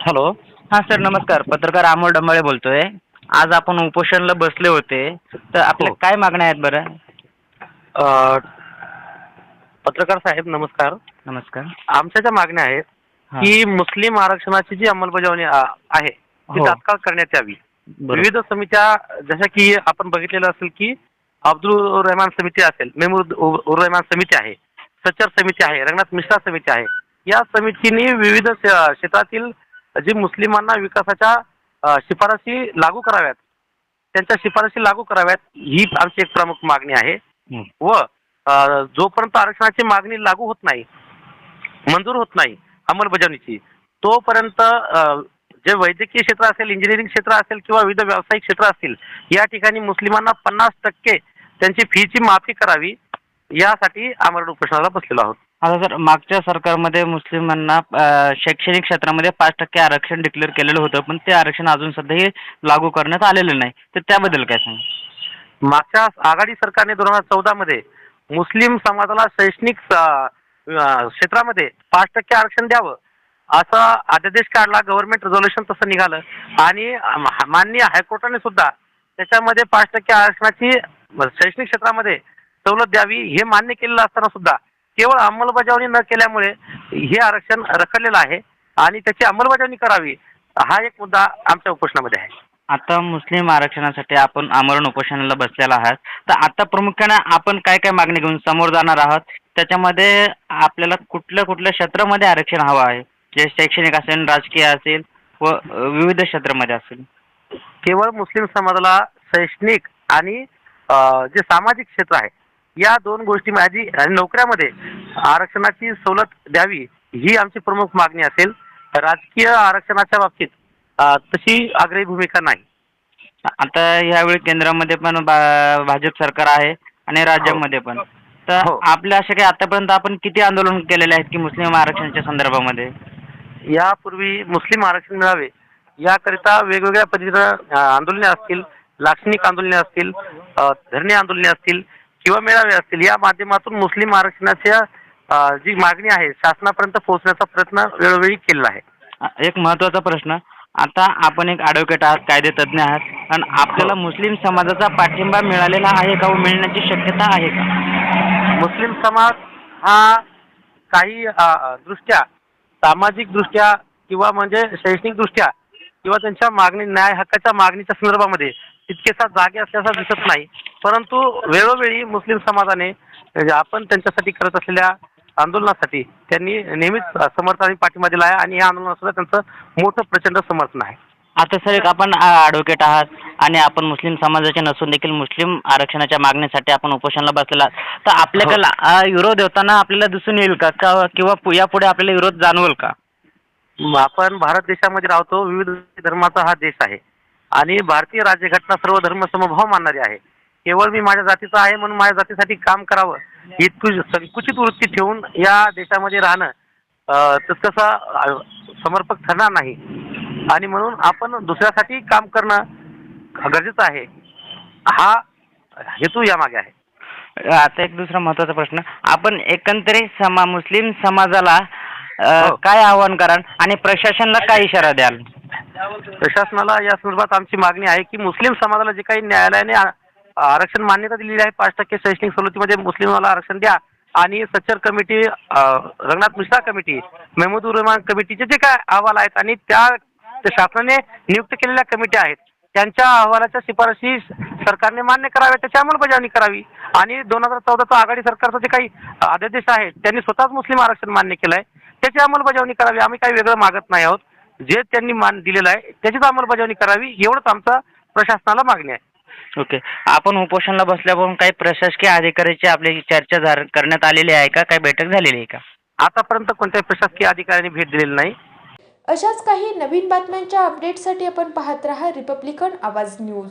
Hello. हां sir नमस्कार. पत्रकार अमोल डंबाळे बोलतोय. आज आपण उपोषणला बसले होते. तर आपल्या हो. काय मागण्या आहेत बरं? अ, पत्रकार साहेब नमस्कार. नमस्कार. आमच्या ज्या मागण्या आहेत हां. की मुस्लिम आरक्षणाची जी अंमलबजावणी आहे ती हो. तात्काळ करण्यात यावी. विविध समित्या जशा की आपण बघितलेलं असेल की अब्दुल रहमान समिती असेल मेहमूद उर उर रहमान समिती आहे सच्चर समिती आहे रंगनाथ मिश्रा समिती आहे. या समितीने विविध श- क्षेत्रातील जी मुस्लिमांना विकासाच्या शिफारसी लागू कराव्यात त्यांच्या शिफारसी लागू कराव्यात ही आमची एक प्रमुख मागणी आहे. व जोपर्यंत आरक्षणाची मागणी लागू होत नाही मंजूर होत नाही अंमलबजावणीची तोपर्यंत जे वैद्यकीय क्षेत्र असेल इंजिनिअरिंग क्षेत्र असेल किंवा विविध व्यावसायिक क्षेत्र असतील या ठिकाणी मुस्लिमांना पन्नास टक्के त्यांची फीची माफी करावी यासाठी आमरण उपोषणाला बसलेलो आहोत आता सर मागच्या सरकारमध्ये मुस्लिमांना शैक्षणिक क्षेत्रामध्ये पाच टक्के आरक्षण डिक्लेअर केलेलं होतं पण ते आरक्षण अजून सध्याही लागू करण्यात आलेलं नाही. तर त्याबद्दल काय सांग मागच्या आघाडी सरकारने दोन हजार चौदा मध्ये मुस्लिम समाजाला शैक्षणिक क्षेत्रामध्ये पाच टक्के आरक्षण द्यावं असा अध्यादेश काढला गव्हर्नमेंट रेझोल्युशन तसं निघालं. आणि माननीय हायकोर्टाने सुद्धा त्याच्यामध्ये पाच टक्के आरक्षणाची शैक्षणिक क्षेत्रामध्ये सवलत द्यावी हे मान्य केलेलं असताना सुद्धा केवळ अंमलबजावणी न केल्यामुळे हे आरक्षण रखडलेलं आहे आणि त्याची अंमलबजावणी करावी हा एक मुद्दा आमच्या उपोषणामध्ये आहे. आता मुस्लिम आरक्षणासाठी आपण आमरण उपोषणाला बसलेला आहात. तर आता प्रामुख्याने आपण काय काय मागणी घेऊन समोर जाणार आहात? त्याच्यामध्ये आपल्याला कुठल्या कुठल्या क्षेत्रामध्ये आरक्षण हवं आहे? जे शैक्षणिक असेल राजकीय असेल व विविध क्षेत्रामध्ये असेल. केवळ मुस्लिम समाजाला शैक्षणिक आणि जे सामाजिक क्षेत्र आहे या दोन गोष्टी माझी आणि नोकऱ्यामध्ये आरक्षणाची सवलत द्यावी ही आमची प्रमुख मागणी असेल. राजकीय आरक्षणाच्या बाबतीत तशी आग्रही भूमिका नाही. आता यावेळी केंद्रामध्ये पण भाजप सरकार आहे आणि राज्यामध्ये पण. तर हो. आपल्या असे काही आतापर्यंत आपण किती आंदोलन केलेले आहेत की मुस्लिम आरक्षणाच्या संदर्भामध्ये? यापूर्वी मुस्लिम आरक्षण मिळावे याकरिता वेगवेगळ्या पद्धतीनं आंदोलने असतील लाक्षणिक आंदोलने असतील धरणे आंदोलने असतील किंवा मेळावे असतील. या माध्यमातून मुस्लिम आरक्षणाच्या जी मागणी आहे शासनापर्यंत पोहोचण्याचा प्रयत्न वेळोवेळी केलेला आहे. एक महत्त्वाचा प्रश्न. आता आपण एक ॲडव्होकेट आहात कायदे तज्ज्ञ आहात. आणि आपल्याला मुस्लिम समाजाचा पाठिंबा मिळालेला आहे का व मिळण्याची शक्यता आहे का? मुस्लिम समाज हा काही दृष्ट्या सामाजिक दृष्ट्या किंवा म्हणजे शैक्षणिक दृष्ट्या किंवा त्यांच्या मागणी न्याय हक्काच्या मागणीच्या संदर्भामध्ये तितकेसा जागे असल्याचा दिसत नाही. परंतु वेळोवेळी मुस्लिम समाजाने म्हणजे आपण त्यांच्यासाठी करत असलेल्या आंदोलनासाठी त्यांनी नेहमीच समर्थन आणि पाठिंबा दिला आहे आणि या आंदोलनात सुद्धा त्यांचं मोठं प्रचंड समर्थन आहे. आता सर एक आपण ॲडव्होकेट आहात आणि आपण मुस्लिम समाजाचे नसून देखील मुस्लिम आरक्षणाच्या मागणीसाठी आपण उपोषणाला बसलेला. तर आपल्याकडे अ, विरोध होताना आपल्याला दिसून येईल का? किंवा यापुढे आपल्याला विरोध जाणवेल का? आपण भारत देशामध्ये राहतो विविध धर्माचा हा देश आहे. आणि भारतीय राज्यघटना सर्व धर्म समभाव मानणारी आहे. केवळ मी माझ्या जातीचा आहे म्हणून माझ्या जातीसाठी काम करावं इतकी संकुचित वृत्ती ठेवून या देशामध्ये राहणं तसं समर्पक ठरणार नाही. आणि म्हणून आपण दुसऱ्यासाठी काम करणं गरजेचं आहे. हा हेतू यामागे आहे. आता एक दुसरा महत्त्वाचा प्रश्न. आपण एकंदरीत समा मुस्लिम समाजाला अ, हो. काय आव्हान कराल? आणि प्रशासनाला काय इशारा द्याल? प्रशासनाला या संदर्भात आमची मागणी आहे की मुस्लिम समाजाला जे काही न्यायालयाने आ- आरक्षण मान्यता दिलेली आहे पाच टक्के शैक्षणिक सवलतीमध्ये मुस्लिमाला आरक्षण द्या. आणि सच्चर कमिटी अ, रंगनाथ मिश्रा कमिटी मेहमूद रहमान कमिटीचे जे काय अहवाल आहेत आणि त्या त्या शासनाने नियुक्त केलेल्या कमिट्या आहेत त्यांच्या अहवालाच्या शिफारशी सरकारने मान्य कराव्या त्याची अंमलबजावणी करावी. आणि दोन हजार चौदाचा आघाडी सरकारचा जे काही अध्यादेश आहे त्यांनी स्वतःच मुस्लिम आरक्षण मान्य केलं आहे त्याची अंमलबजावणी करावी. आम्ही काही वेगळं मागत नाही आहोत. जे त्यांनी मान दिलेलं आहे त्याचीच अंमलबजावणी करावी एवढंच आमचं प्रशासनाला मागणी आहे. ओके. आपण उपोषणाला बसल्यापासून काही प्रशासकीय अधिकाऱ्याची आपली चर्चा करण्यात आलेली आहे का? काही बैठक झालेली आहे का? आतापर्यंत कोणत्याही प्रशासकीय अधिकाऱ्यांनी भेट दिलेली नाही. अशाच काही नवीन बातम्यांच्या अपडेटसाठी आपण पाहत रहा रिपब्लिकन आवाज न्यूज.